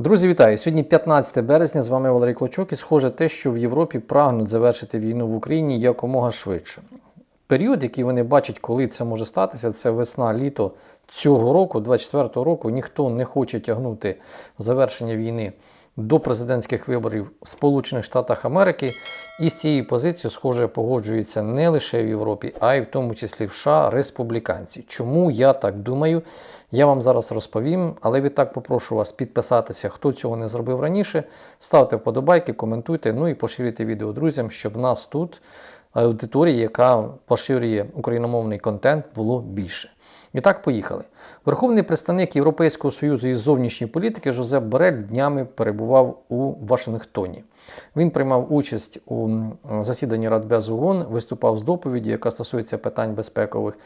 Друзі, вітаю! Сьогодні 15 березня. З вами Валерій Клочок. І схоже те, що в Європі прагнуть завершити війну в Україні якомога швидше. Період, який вони бачать, коли це може статися, це весна-літо цього року, 24-го року. Ніхто не хоче тягнути завершення війни до президентських виборів в Сполучених Штатах Америки. І з цією позицією, схоже, погоджуються не лише в Європі, а й в тому числі в США республіканці. Чому я так думаю? Я вам зараз розповім, але відтак попрошу вас підписатися, хто цього не зробив раніше. Ставте вподобайки, коментуйте, ну і поширюйте відео друзям, щоб нас тут аудиторії, яка поширює україномовний контент, було більше. І так, поїхали. Верховний представник Європейського союзу із зовнішньої політики Жозеп Борель днями перебував у Вашингтоні. Він приймав участь у засіданні Радбезу ООН, виступав з доповіді, яка стосується питань безпекових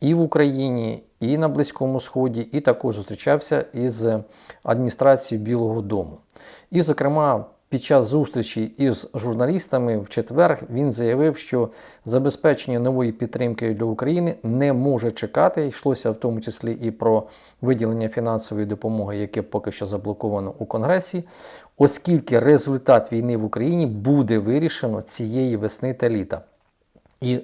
і в Україні, і на Близькому Сході, і також зустрічався із адміністрацією Білого Дому. І, зокрема, під час зустрічі із журналістами в четвер він заявив, що забезпечення нової підтримки для України не може чекати. Йшлося в тому числі і про виділення фінансової допомоги, яке поки що заблоковано у Конгресі, оскільки результат війни в Україні буде вирішено цієї весни та літа. І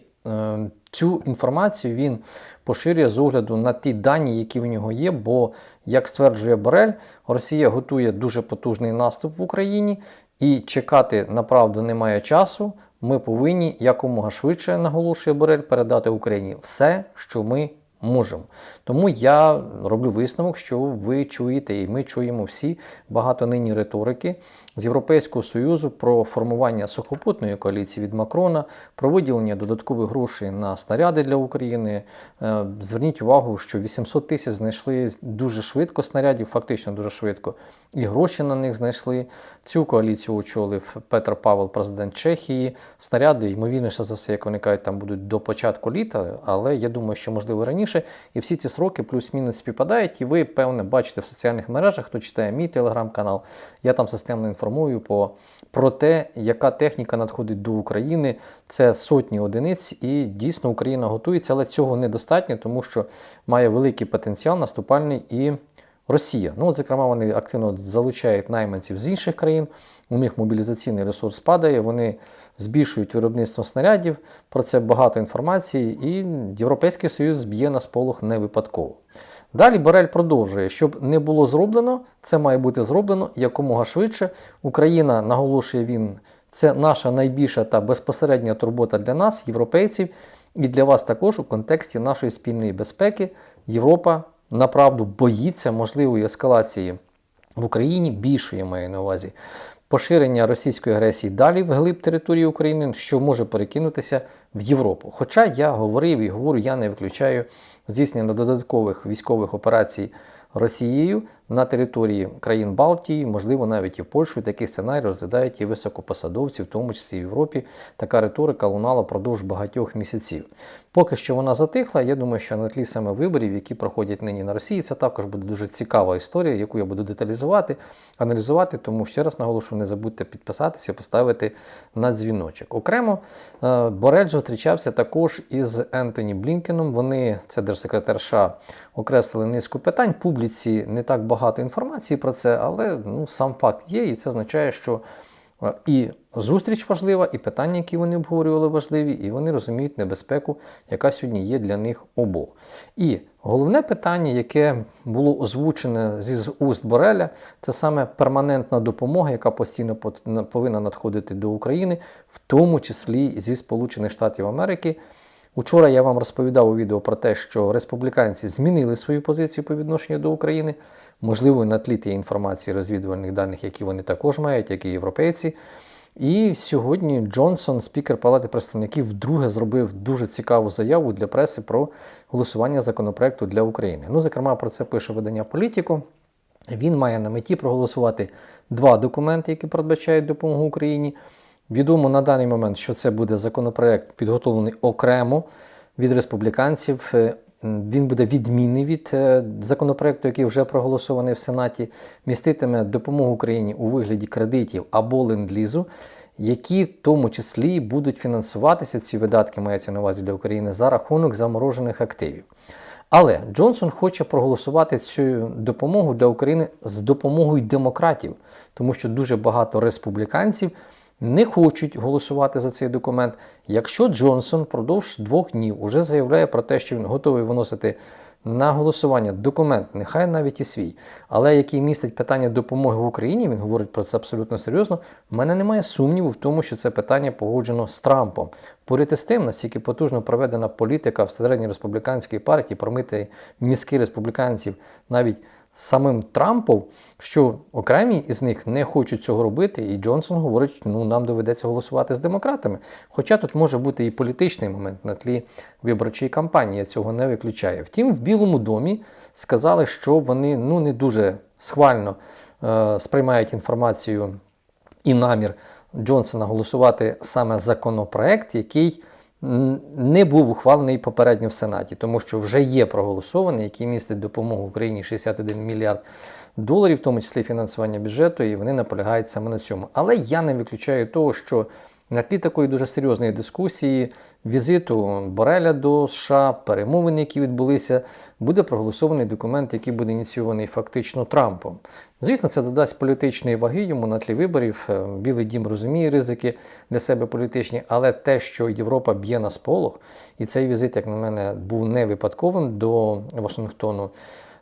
цю інформацію він поширює з огляду на ті дані, які в нього є. Бо, як стверджує Борель, Росія готує дуже потужний наступ в Україні, і чекати направду немає часу. Ми повинні якомога швидше наголошує Борель передати Україні все, що ми можемо. Тому я роблю висновок, що ви чуєте, і ми чуємо всі багато нині риторики з Європейського Союзу про формування сухопутної коаліції від Макрона, про виділення додаткових грошей на снаряди для України. Е, Зверніть увагу, що 800 тисяч знайшли дуже швидко снарядів, фактично дуже швидко, і гроші на них знайшли. Цю коаліцію очолив Петр Павел, президент Чехії. Снаряди, ймовірніше за все, як вони кажуть, там будуть до початку літа, але я думаю, що можливо раніше. І всі ці сроки плюс-мінус співпадають, і ви, певне, бачите в соціальних мережах, хто читає мій телеграм-канал. Я там системно інформую по, про те, яка техніка надходить до України. Це сотні одиниць, і дійсно Україна готується, але цього недостатньо, тому що має великий потенціал наступальний і. Росія. Ну, от, зокрема, вони активно залучають найманців з інших країн. У них мобілізаційний ресурс падає, вони збільшують виробництво снарядів. Про це багато інформації, і Європейський Союз б'є на сполох не випадково. Далі Борель продовжує, щоб не було зроблено, це має бути зроблено якомога швидше. Україна наголошує він, це наша найбільша та безпосередня турбота для нас, європейців, і для вас також у контексті нашої спільної безпеки. Європа направду боїться можливої ескалації в Україні, більшої маю на увазі поширення російської агресії далі в глиб території України, що може перекинутися в Європу. Хоча я говорив і говорю, я не виключаю здійснення додаткових військових операцій Росією на території країн Балтії, можливо, навіть і в Польщу. Такий сценарій розглядають і високопосадовці, в тому числі в Європі. Така риторика лунала впродовж багатьох місяців. Поки що вона затихла. Я думаю, що на тлі саме виборів, які проходять нині на Росії, це також буде дуже цікава історія, яку я буду деталізувати, аналізувати. Тому ще раз наголошую, не забудьте підписатися, поставити на дзвіночок. Окремо е, Борель зустрічався також із Ентоні Блінкеном. Вони, це держсекретар США, окреслили низку питань. Публіці не так багато інформації про це, але ну, сам факт є, і це означає, що е, і зустріч важлива, і питання, які вони обговорювали, важливі, і вони розуміють небезпеку, яка сьогодні є для них обох. І головне питання, яке було озвучене зі уст Бореля, це саме перманентна допомога, яка постійно повинна надходити до України, в тому числі зі Сполучених Штатів Америки. Учора я вам розповідав у відео про те, що республіканці змінили свою позицію по відношенню до України, можливо, на тлі тієї інформації розвідувальних даних, які вони також мають, як і європейці. І сьогодні Джонсон, спікер Палати представників, вдруге зробив дуже цікаву заяву для преси про голосування законопроекту для України. Ну, зокрема, про це пише видання Політіко. Він має на меті проголосувати два документи, які передбачають допомогу Україні. Відомо на даний момент, що це буде законопроект, підготовлений окремо від республіканців. Е, він буде відмінний від е, законопроекту, який вже проголосований в Сенаті, міститиме допомогу Україні у вигляді кредитів або ленд-лізу, які в тому числі будуть фінансуватися ці видатки, мається на увазі для України за рахунок заморожених активів. Але Джонсон хоче проголосувати цю допомогу для України з допомогою демократів, тому що дуже багато республіканців не хочуть голосувати за цей документ. Якщо Джонсон впродовж двох днів уже заявляє про те, що він готовий виносити на голосування документ, нехай навіть і свій, але який містить питання допомоги в Україні, він говорить про це абсолютно серйозно. У мене немає сумніву в тому, що це питання погоджено з Трампом. Поряд із тим, наскільки потужно проведена політика в середній республіканській партії, промити мізки республіканців навіть самим Трампом, що окремі із них не хочуть цього робити, і Джонсон говорить, ну нам доведеться голосувати з демократами. Хоча тут може бути і політичний момент на тлі виборчої кампанії, я цього не виключаю. Втім, в Білому домі сказали, що вони ну не дуже схвально е, сприймають інформацію і намір Джонсона голосувати саме законопроект, який не був ухвалений попередньо в Сенаті, тому що вже є проголосований, який містить допомогу Україні 61 мільярд доларів, в тому числі фінансування бюджету, і вони наполягають саме на цьому. Але я не виключаю того, що на тлі такої дуже серйозної дискусії, візиту Бореля до США, перемовини, які відбулися, буде проголосований документ, який буде ініційований фактично Трампом. Звісно, це додасть політичної ваги йому на тлі виборів. Е, Білий дім розуміє ризики для себе політичні, але те, що Європа б'є на сполох, і цей візит, як на мене, був не випадковим до Вашингтону.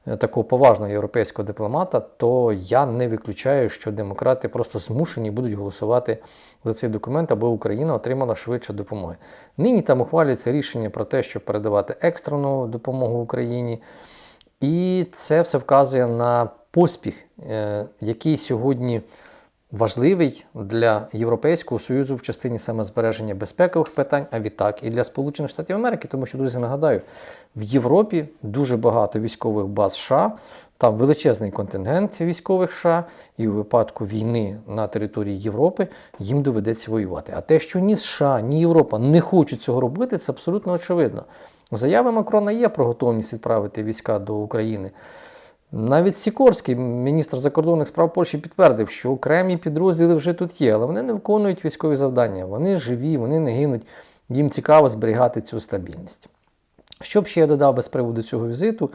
Е, такого поважного європейського дипломата, то я не виключаю, що демократи просто змушені будуть голосувати за цей документ, аби Україна отримала швидше допомоги. Нині там ухвалюється рішення про те, щоб передавати екстрену допомогу Україні. І це все вказує на поспіх, е, який сьогодні важливий для Європейського Союзу в частині саме збереження безпекових питань, а відтак і для Сполучених Штатів Америки, тому що, друзі, нагадаю, в Європі дуже багато військових баз США, там величезний контингент військових США, і у випадку війни на території Європи їм доведеться воювати. А те, що ні США, ні Європа не хочуть цього робити, це абсолютно очевидно. Заяви Макрона є про готовність відправити війська до України. Навіть Сікорський, міністр закордонних справ Польщі, підтвердив, що окремі підрозділи вже тут є, але вони не виконують військові завдання. Вони живі, вони не гинуть. Їм цікаво зберігати цю стабільність. Що б ще я додав без приводу цього візиту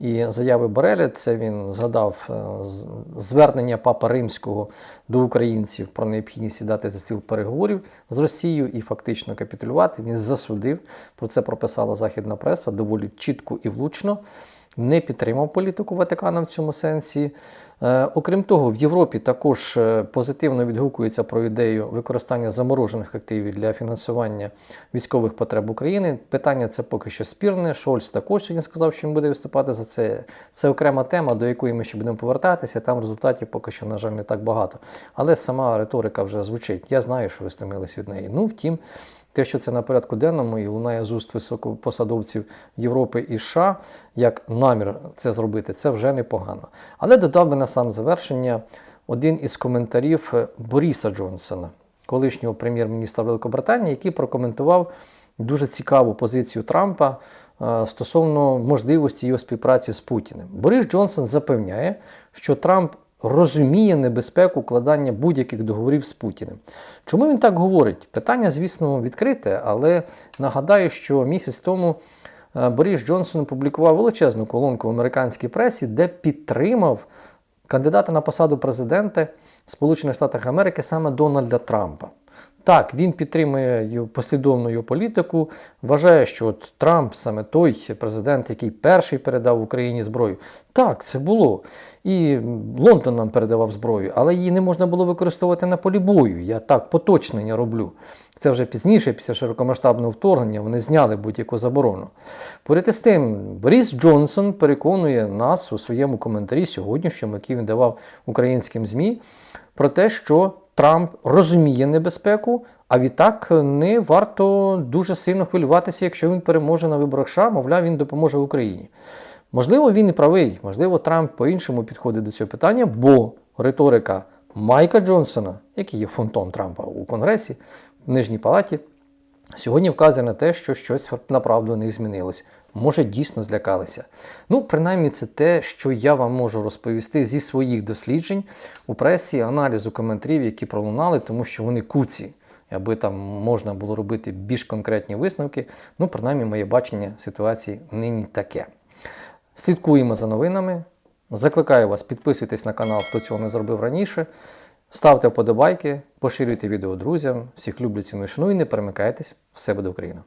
і заяви Бореля, це він згадав е, звернення Папа Римського до українців про необхідність сідати за стіл переговорів з Росією і фактично капітулювати. Він засудив. Про це прописала західна преса доволі чітко і влучно не підтримав політику Ватикана в цьому сенсі. Е, окрім того, в Європі також е, позитивно відгукується про ідею використання заморожених активів для фінансування військових потреб України. Питання це поки що спірне. Шольц також сьогодні сказав, що він буде виступати за це. Це окрема тема, до якої ми ще будемо повертатися. Там результатів поки що, на жаль, не так багато. Але сама риторика вже звучить. Я знаю, що ви стомились від неї. Ну, втім. Те, що це на порядку денному і лунає з уст високопосадовців Європи і США, як намір це зробити, це вже непогано. Але додав би на сам завершення один із коментарів Боріса Джонсона, колишнього прем'єр-міністра Великобританії, який прокоментував дуже цікаву позицію Трампа е, стосовно можливості його співпраці з Путіним. Борис Джонсон запевняє, що Трамп розуміє небезпеку укладання будь-яких договорів з Путіним. Чому він так говорить? Питання, звісно, відкрите, але нагадаю, що місяць тому е, Борис Джонсон опублікував величезну колонку в американській пресі, де підтримав кандидата на посаду президента Сполучених Штатів Америки саме Дональда Трампа. Так, він підтримує послідовну політику, вважає, що от Трамп саме той президент, який перший передав Україні зброю. Так, це було. І Лондон нам передавав зброю, але її не можна було використовувати на полі бою. Я так поточнення роблю. Це вже пізніше, після широкомасштабного вторгнення, вони зняли будь-яку заборону. Поряд із тим, Борис Джонсон переконує нас у своєму коментарі сьогоднішньому, який він давав українським ЗМІ, про те, що Трамп розуміє небезпеку, а відтак не варто дуже сильно хвилюватися, якщо він переможе на виборах США, мовляв, він допоможе Україні. Можливо, він і правий, можливо, Трамп по-іншому підходить до цього питання, бо риторика Майка Джонсона, який є фонтон Трампа у Конгресі, в Нижній Палаті, сьогодні вказує на те, що щось направду не змінилось. Може, дійсно злякалися. Ну, принаймні, це те, що я вам можу розповісти зі своїх досліджень у пресі, аналізу коментарів, які пролунали, тому що вони куці, аби там можна було робити більш конкретні висновки. Ну, принаймні, моє бачення ситуації нині таке. Слідкуємо за новинами. Закликаю вас підписуйтесь на канал, хто цього не зробив раніше. Ставте вподобайки, поширюйте відео друзям. Всіх люблю, ціную, шаную і не перемикайтесь. Все буде Україна!